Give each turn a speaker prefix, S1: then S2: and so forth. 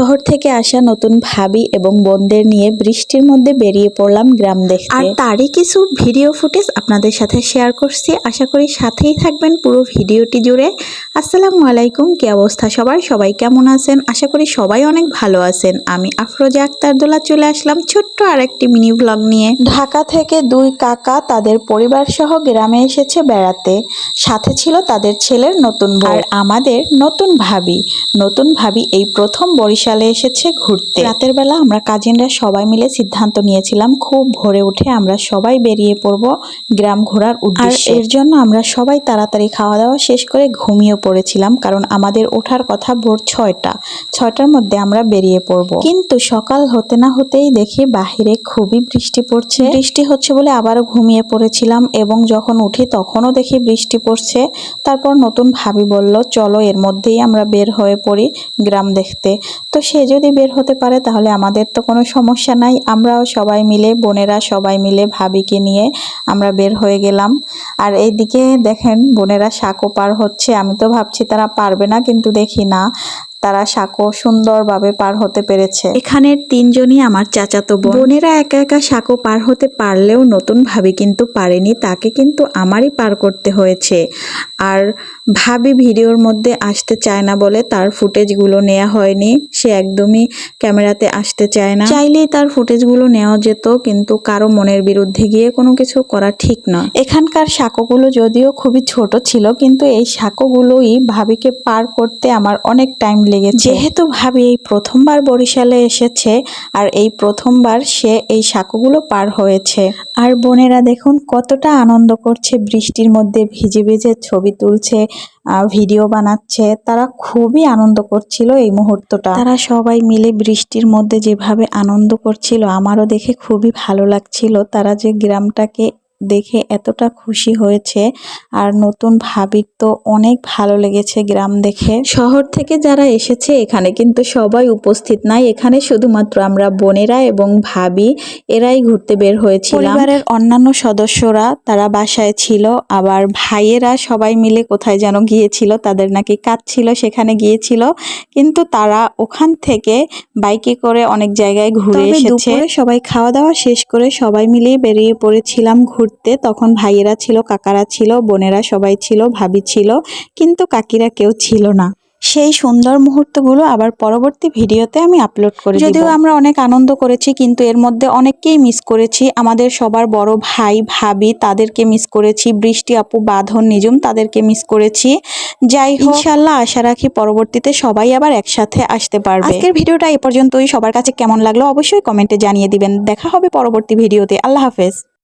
S1: শহর থেকে আসা নতুন ভাবি এবং বোনদের নিয়ে বৃষ্টির মধ্যে বেরিয়ে পড়লাম গ্রাম দেখতে। আর তারই কিছু ভিডিও ফুটেজ আপনাদের সাথে শেয়ার করছি। আশা করি সাথেই থাকবেন পুরো ভিডিওটি জুড়ে। আসসালামু আলাইকুম কি অবস্থা সবার? সবাই কেমন আছেন? আশা করি সবাই অনেক ভালো আছেন। আমি আফরোজা আক্তার দোলা চলে আসলাম ছোট্ট আরেকটি মিনি ব্লগ নিয়ে। ঢাকা থেকে দুই কাকা তাদের পরিবার সহ গ্রামে এসেছে বেড়াতে। সাথে ছিল তাদের ছেলের নতুন আর আমাদের নতুন ভাবি। নতুন ভাবি এই প্রথম বরিশালে এসেছে ঘুরতে। রাতের বেলা আমরা কাজিনরা সবাই মিলে সিদ্ধান্ত নিয়েছিলাম, খুব ভোরে উঠে আমরা সবাই বেরিয়ে পড়ব গ্রাম ঘোরার উদ্দেশ্যে। এর জন্য আমরা সবাই তাড়াতাড়ি খাওয়া দাওয়া শেষ করে ঘুমিয়ে পড়েছিলাম, কারণ আমাদের ওঠার কথা ভোর ছয়টা। ছয়টার মধ্যে আমরা বেরিয়ে পড়ব। কিন্তু সকাল হতে না হতেই দেখি বাহিরে খুবই বৃষ্টি পড়ছে। বৃষ্টি হচ্ছে বলে আবারও ঘুমিয়ে পড়েছিলাম এবং যখন উঠি তখনও দেখি বৃষ্টি পড়ছে। তারপর নতুন ভাবি বলল, চলো এর মধ্যেই আমরা বের হয়ে পড়ি গ্রাম দেখতে। তো সে যদি বের হতে পারে, তাহলে আমাদের তো কোনো সমস্যা নাই। আমরাও সবাই মিলে, বোনেরা সবাই মিলে ভাবিকে নিয়ে আমরা বের হয়ে গেলাম। আর এইদিকে দেখেন, বোনেরা সাঁকো পার হচ্ছে। আমি তো ভাবছি তারা পারবে না, কিন্তু দেখি না। তারা সাঁকো সুন্দরভাবে পার হতে পেরেছে। এখানের তিনজনই আমার চাচাতো বোন। বোনেরা একা একা সাঁকো পার হতে পারলেও নতুন ভাবি কিন্তু পারেনি, তাকে কিন্তু আমারই পার করতে হয়েছে। আর ভাবি ভিডিওর মধ্যে আসতে চায় না বলে তার ফুটেজগুলো নেওয়া হয়নি, সে একদমই ক্যামেরাতে আসতে চায় না। চাইলেই তার ফুটেজগুলো নেওয়া যেত, কিন্তু কারও মনের বিরুদ্ধে গিয়ে কোনো কিছু করা ঠিক নয়। এখানকার সাঁকোগুলো যদিও খুবই ছোট ছিল, কিন্তু এই সাঁকোগুলোই ভাবিকে পার করতে আমার অনেক টাইম লেগেছে। যেহেতু ভাবি এই প্রথমবার বরিশালে এসেছে আর এই প্রথমবার সে এই সাঁকোগুলো পার হয়েছে। আর বোনেরা দেখুন কতটা আনন্দ করছে বৃষ্টির মধ্যে ভিজে ভিজে ছবি তুলছে ভিডিও বানাচ্ছে। তারা খুবই আনন্দ করছিল এই মুহূর্তটা। তারা সবাই মিলে বৃষ্টির মধ্যে যেভাবে আনন্দ করছিল আমারও দেখে খুবই ভালো লাগছিল। তারা যে গ্রামটাকে দেখে এতটা খুশি হয়েছে। আর নতুন ভাবির তো অনেক ভালো লেগেছে গ্রাম দেখে। শহর থেকে যারা এসেছে এখানে কিন্তু সবাই উপস্থিত। নাই এখানে শুধুমাত্র আমরা বোনেরা এবং ভাবি এরাই ঘুরতে বের হয়েছিলাম। পরিবারের অন্যান্য সদস্যরা তারা বাসায় ছিল আবার ভাইয়েরা সবাই মিলে কোথায় যেন গিয়েছিল তাদের নাকি কাজ ছিল সেখানে গিয়েছিল। কিন্তু তারা ওখান থেকে বাইকে করে অনেক জায়গায় ঘুরে এসেছে। সবাই খাওয়া দাওয়া শেষ করে সবাই মিলেই বেরিয়ে পড়েছিলাম ঘুরতে। তখন ভাইয়েরা ছিল কাকারা ছিল বোনেরা সবাই ছিল ভাবি ছিল কিন্তু কাকিরা কেউ ছিল না। সেই সুন্দর মুহূর্তগুলো আবার পরবর্তী ভিডিওতে আমি আপলোড করে যদিও আমরা অনেক আনন্দ করেছি কিন্তু এর মধ্যে অনেককেই মিস করেছি। আমাদের সবার বড় ভাই ভাবি তাদেরকে মিস করেছি। বৃষ্টি আপু বাঁধন নিজুম তাদেরকে মিস করেছি। যাই ইনশাল্লাহ আশা রাখি পরবর্তীতে সবাই আবার একসাথে আসতে পারবে। আজকের ভিডিওটা এ পর্যন্তই। সবার কাছে কেমন লাগল অবশ্যই কমেন্টে জানিয়ে দিবেন। দেখা হবে পরবর্তী ভিডিওতে। আল্লাহ হাফেজ।